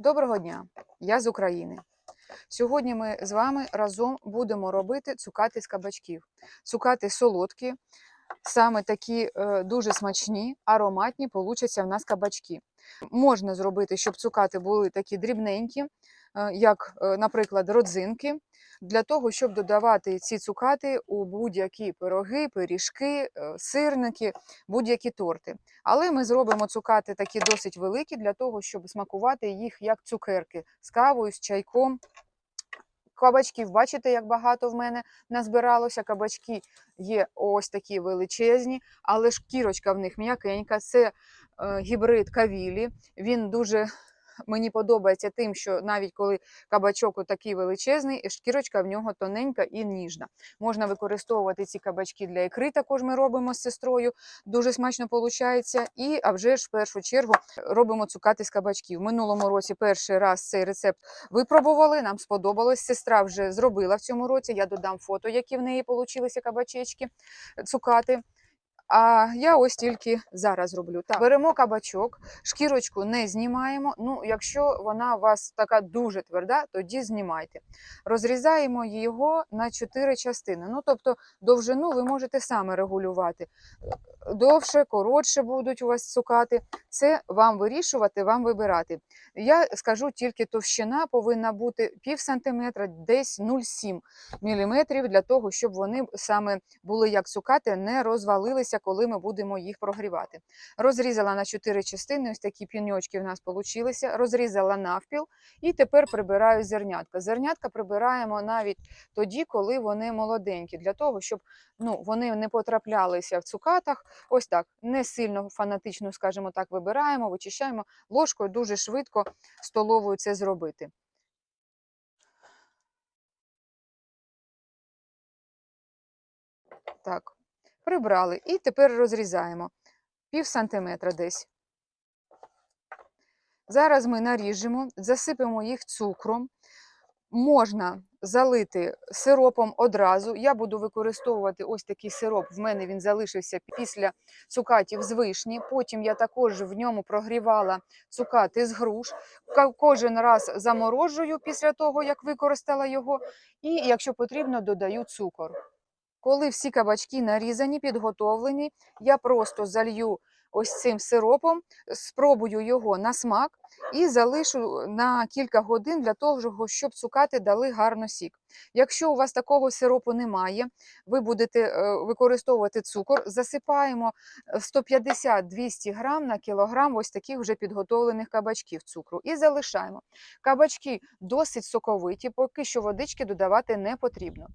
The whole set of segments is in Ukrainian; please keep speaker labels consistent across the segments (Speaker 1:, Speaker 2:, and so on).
Speaker 1: Доброго дня! Я з України. Сьогодні ми з вами разом будемо робити цукати з кабачків. Цукати солодкі, саме такі е, дуже смачні, ароматні получаться в нас кабачки. Можна зробити, щоб цукати були такі дрібненькі, як, е, наприклад, родзинки, для того, щоб додавати ці цукати у будь-які пироги, пиріжки, е, сирники, будь-які торти. Але ми зробимо цукати такі досить великі для того, щоб смакувати їх як цукерки з кавою, з чайком. Кабачків, бачите, як багато в мене назбиралося. Кабачки є ось такі величезні, але шкірочка в них м'якенька. Це е, гібрид кавілі. Він дуже мені подобається тим, що навіть коли кабачок отакий величезний, шкірочка в нього тоненька і ніжна. Можна використовувати ці кабачки для ікри, також ми робимо з сестрою. Дуже смачно виходить. І, а вже ж в першу чергу робимо цукати з кабачків. В минулому році перший раз цей рецепт випробували, нам сподобалось. Сестра вже зробила в цьому році. Я додам фото, які в неї получилися кабачечки, цукати. А я ось тільки зараз роблю. Так, беремо кабачок, шкірочку не знімаємо. Ну, якщо вона у вас така дуже тверда, тоді знімайте. Розрізаємо його на чотири частини. Ну, тобто довжину ви можете саме регулювати. Довше, коротше будуть у вас цукати. Це вам вирішувати, вам вибирати. Я скажу тільки товщина повинна бути пів сантиметра, десь 0,7 мм, для того, щоб вони саме були як цукати, не розвалилися, коли ми будемо їх прогрівати. Розрізала на 4 частини, ось такі піньочки в нас вийшли, розрізала навпіл і тепер прибираю зернятка. Зернятка прибираємо навіть тоді, коли вони молоденькі, для того, щоб ну, вони не потраплялися в цукатах. Ось так, не сильно фанатично, скажімо так, вибираємо, вичищаємо ложкою дуже швидко столовою це зробити. Так, прибрали. І тепер розрізаємо пів сантиметра десь. Зараз ми наріжемо, засипемо їх цукром. Можна залити сиропом одразу. Я буду використовувати ось такий сироп. В мене він залишився після цукатів з вишні. Потім я також в ньому прогрівала цукати з груш. Кожен раз заморожую після того, як використала його. І, якщо потрібно, додаю цукор. Коли всі кабачки нарізані, підготовлені, я просто залью ось цим сиропом, спробую його на смак і залишу на кілька годин для того, щоб цукати дали гарно сік. Якщо у вас такого сиропу немає, ви будете е, використовувати цукор, засипаємо е, 150-200 грам на кілограм ось таких вже підготовлених кабачків цукру і залишаємо. Кабачки досить соковиті, поки що водички додавати не потрібно.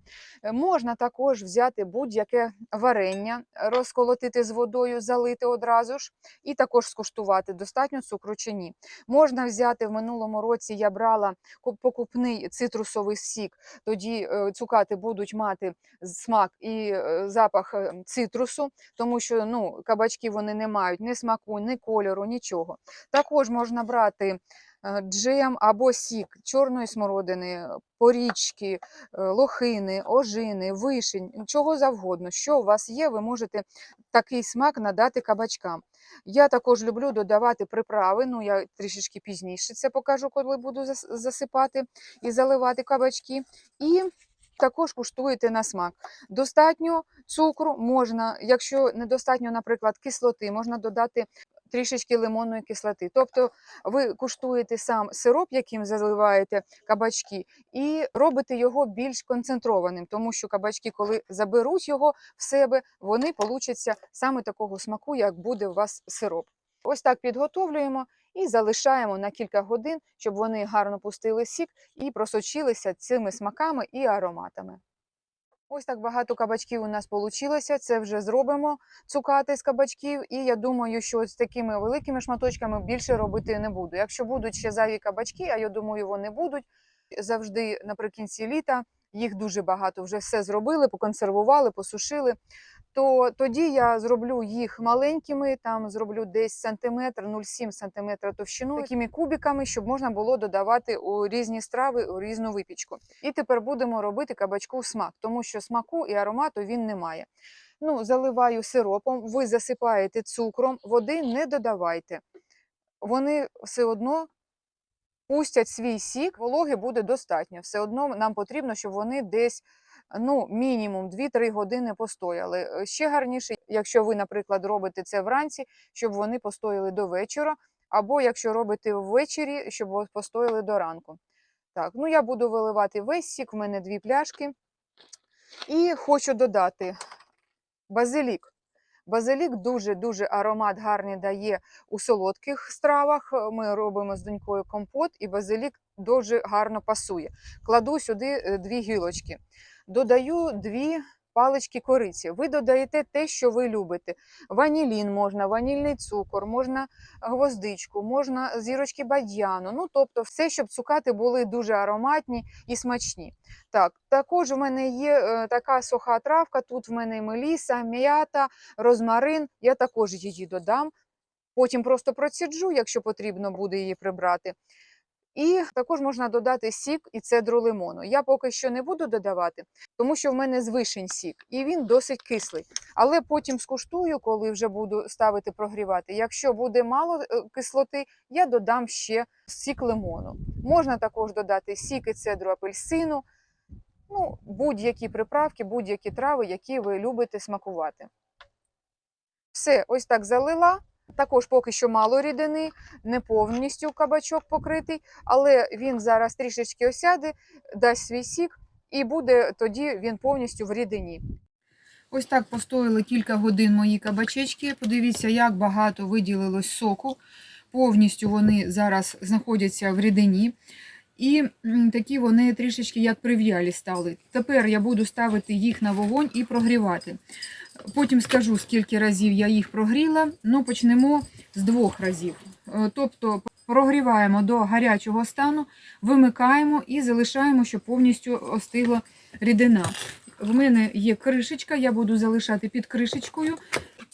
Speaker 1: Е, Можна також взяти будь-яке варення, розколотити з водою, залити одразу ж, і також скуштувати, достатньо цукру чи ні. Можна взяти в минулому році, я брала ку- покупний цитрусовий сік, тоді е, цукати будуть мати смак і е, запах е, цитрусу, тому що ну, кабачки вони не мають ні смаку, ні кольору, нічого. Також можна брати джем або сік чорної смородини, порічки, е, лохини, ожини, вишень, чого завгодно. Що у вас є, ви можете такий смак надати кабачкам. Я також люблю додавати приправи. Ну, я трішечки пізніше це покажу, коли буду засипати і заливати кабачки. І також куштуєте на смак. Достатньо цукру можна, якщо недостатньо, наприклад, кислоти, можна додати трішечки лимонної кислоти. Тобто ви куштуєте сам сироп, яким заливаєте кабачки, і робите його більш концентрованим, тому що кабачки, коли заберуть його в себе, вони получаться саме такого смаку, як буде у вас сироп. Ось так підготовлюємо і залишаємо на кілька годин, щоб вони гарно пустили сік і просочилися цими смаками і ароматами. Ось так багато кабачків у нас вийшло. Це вже зробимо цукати з кабачків. І я думаю, що з такими великими шматочками більше робити не буду. Якщо будуть ще зайві кабачки, а я думаю, вони будуть завжди наприкінці літа. Їх дуже багато вже все зробили, поконсервували, посушили. То тоді я зроблю їх маленькими, там зроблю десь сантиметр, 0,7 сантиметра товщину, такими кубиками, щоб можна було додавати у різні страви, у різну випічку. І тепер будемо робити кабачку смак, тому що смаку і аромату він не має. Ну, заливаю сиропом, ви засипаєте цукром, води не додавайте. Вони все одно пустять свій сік, вологи буде достатньо. Все одно нам потрібно, щоб вони десь ну, мінімум 2-3 години постояли. Е, Ще гарніше, якщо ви, наприклад, робите це вранці, щоб вони постояли до вечора, або якщо робите ввечері, щоб постояли до ранку. Так, ну я буду виливати весь сік, в мене дві пляшки. І хочу додати базилік. Базилік дуже-дуже аромат гарний дає у солодких стравах. Е, Ми робимо з донькою компот, і базилік дуже гарно пасує. Кладу сюди е, дві гілочки. Додаю дві палички кориці. Ви додаєте те, що ви любите. Ванілін можна, ванільний цукор, можна гвоздичку, можна зірочки бадьяну. Ну, тобто все, щоб цукати були дуже ароматні і смачні. Так, також в мене є е, така суха травка. Тут в мене меліса, м'ята, розмарин. Я також її додам. Потім просто проціджу, якщо потрібно буде її прибрати. І також можна додати сік і цедру лимону. Я поки що не буду додавати, тому що в мене з вишень сік, і він досить кислий. Але потім скуштую, коли вже буду ставити прогрівати. Якщо буде мало е, кислоти, я додам ще сік лимону. Можна також додати сік і цедру апельсину, ну, будь-які приправки, будь-які трави, які ви любите смакувати. Все, ось так залила. Також поки що мало рідини, не повністю кабачок покритий, але він зараз трішечки осяде, дасть свій сік, і буде тоді він повністю в рідині. Ось так постояли кілька годин мої кабачечки. Подивіться, як багато виділилось соку. Повністю вони зараз знаходяться в рідині. І такі вони трішечки як прив'ялі стали. Тепер я буду ставити їх на вогонь і прогрівати. Потім скажу, скільки разів я їх прогріла. Ну, почнемо з двох разів. Е, Тобто прогріваємо до гарячого стану, вимикаємо і залишаємо, щоб повністю остигла рідина. В мене є кришечка, я буду залишати під кришечкою.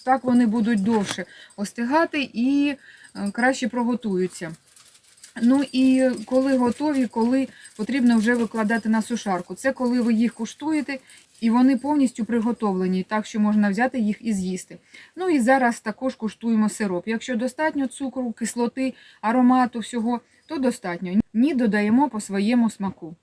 Speaker 1: Так вони будуть довше остигати і е, краще проготуються. Ну і коли готові, коли потрібно вже викладати на сушарку. Це коли ви їх куштуєте і вони повністю приготовлені, так що можна взяти їх і з'їсти. Ну і зараз також куштуємо сироп. Якщо достатньо цукру, кислоти, аромату всього, то достатньо. Ні, додаємо по своєму смаку.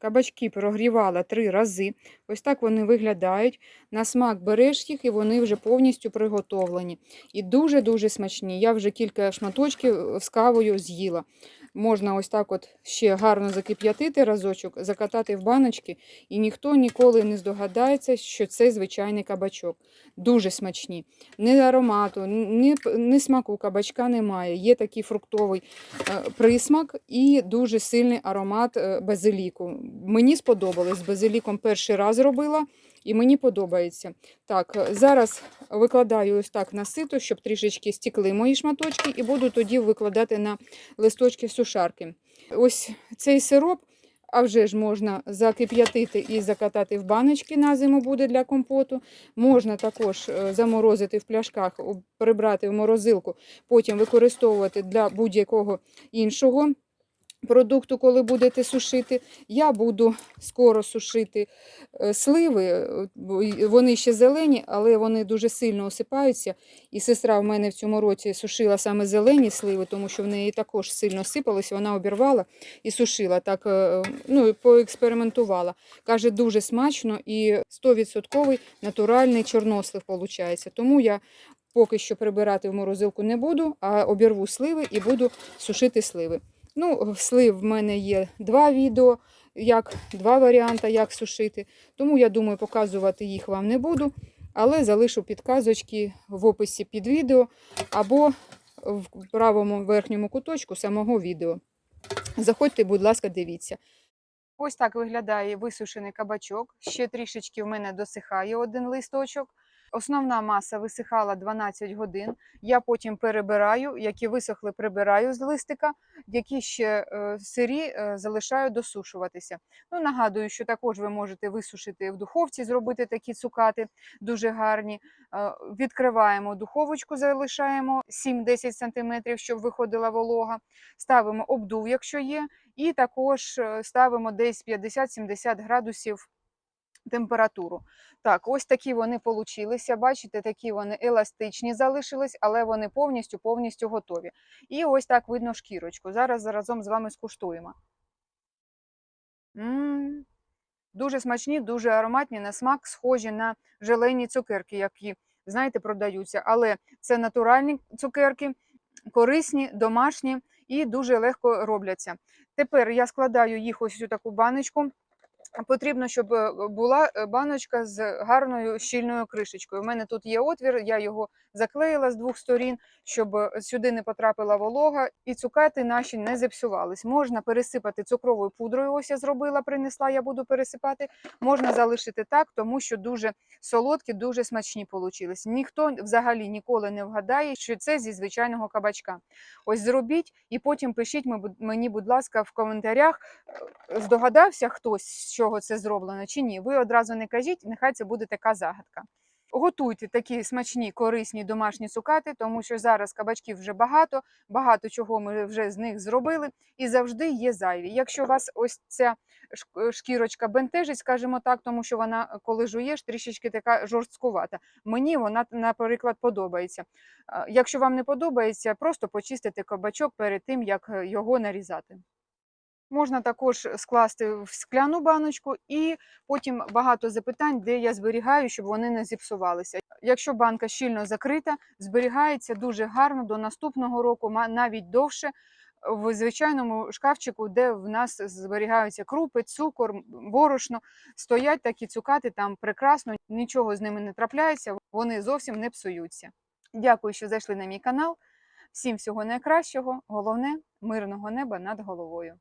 Speaker 1: Кабачки прогрівала три рази. Ось так вони виглядають. На смак береш їх і вони вже повністю приготовлені. І дуже-дуже смачні. Я вже кілька шматочків з кавою з'їла. Можна ось так от ще гарно закип'ятити разочок, закатати в баночки, і ніхто ніколи не здогадається, що це звичайний кабачок. Дуже смачні. Ні аромату, ні, ні смаку кабачка немає. Є такий фруктовий е, присмак і дуже сильний аромат е, базиліку. Мені сподобалось. З базиліком перший раз робила. І мені подобається. Так, зараз викладаю ось так на сито, щоб трішечки стікли мої шматочки, і буду тоді викладати на листочки сушарки. Ось цей сироп, а вже ж можна закип'ятити і закатати в баночки на зиму буде для компоту. Можна також е, заморозити в пляшках, прибрати в морозилку, потім використовувати для будь-якого іншого. Продукту, коли будете сушити, я буду скоро сушити е, сливи. Вони ще зелені, але вони дуже сильно осипаються. І сестра в мене в цьому році сушила саме зелені сливи, тому що в неї також сильно сипалося. Вона обірвала і сушила. Так е, ну, поекспериментувала. Каже, дуже смачно і 100% натуральний чорнослив виходить. Тому я поки що прибирати в морозилку не буду, а обірву сливи і буду сушити сливи. Ну, слив в мене є два відео, як, два варіанти, як сушити. Тому я думаю, показувати їх вам не буду, але залишу підказочки в описі під відео або в правому верхньому куточку самого відео. Заходьте, будь ласка, дивіться. Ось так виглядає висушений кабачок. Ще трішечки в мене досихає один листочок. Основна маса висихала 12 годин. Я потім перебираю, які висохли, прибираю з листика, які ще е, сирі е, залишаю досушуватися. Ну, нагадую, що також ви можете висушити в духовці, зробити такі цукати дуже гарні. Е, відкриваємо духовочку, залишаємо 7-10 см, щоб виходила волога. Ставимо обдув, якщо є, і також ставимо десь 50-70 градусів температуру. Так, ось такі вони получилися. Бачите, такі вони еластичні залишились, але вони повністю повністю готові. І ось так видно шкірочку. Зараз разом з вами скуштуємо. М, Дуже смачні, дуже ароматні на смак, схожі на желейні цукерки, які, знаєте, продаються. Але це натуральні цукерки, корисні, домашні і дуже легко робляться. Тепер я складаю їх ось у таку баночку. Потрібно, щоб е, була е, баночка з гарною щільною кришечкою. У мене тут є отвір, я його заклеїла з двох сторін, щоб е, сюди не потрапила волога, і цукати наші не зіпсувались. Можна пересипати цукровою пудрою. Ось я зробила, принесла, я буду пересипати. Можна залишити так, тому що дуже солодкі, дуже смачні получились. Ніхто взагалі ніколи не вгадає, що це зі звичайного кабачка. Ось зробіть і потім пишіть мені, будь ласка, в коментарях, здогадався хтось, чого це зроблено чи ні. Ви одразу не кажіть, нехай це буде така загадка. Готуйте такі смачні, корисні домашні цукати, тому що зараз кабачків вже багато, багато чого ми вже з них зробили, і завжди є зайві. Якщо вас ось ця шкірочка бентежить, скажімо так, тому що вона, коли жуєш, трішечки така жорсткувата. Мені вона, наприклад, подобається. Якщо вам не подобається, просто почистите кабачок перед тим, як е, його нарізати. Можна також скласти в скляну баночку, і потім багато запитань, де я зберігаю, щоб вони не зіпсувалися. Якщо банка щільно закрита, зберігається дуже гарно до наступного року, навіть довше. В звичайному шкафчику, де в нас зберігаються крупи, цукор, борошно, стоять такі цукати там прекрасно, нічого з ними не трапляється, вони зовсім не псуються. Дякую, що зайшли на мій канал. Всім всього найкращого. Головне мирного неба над головою.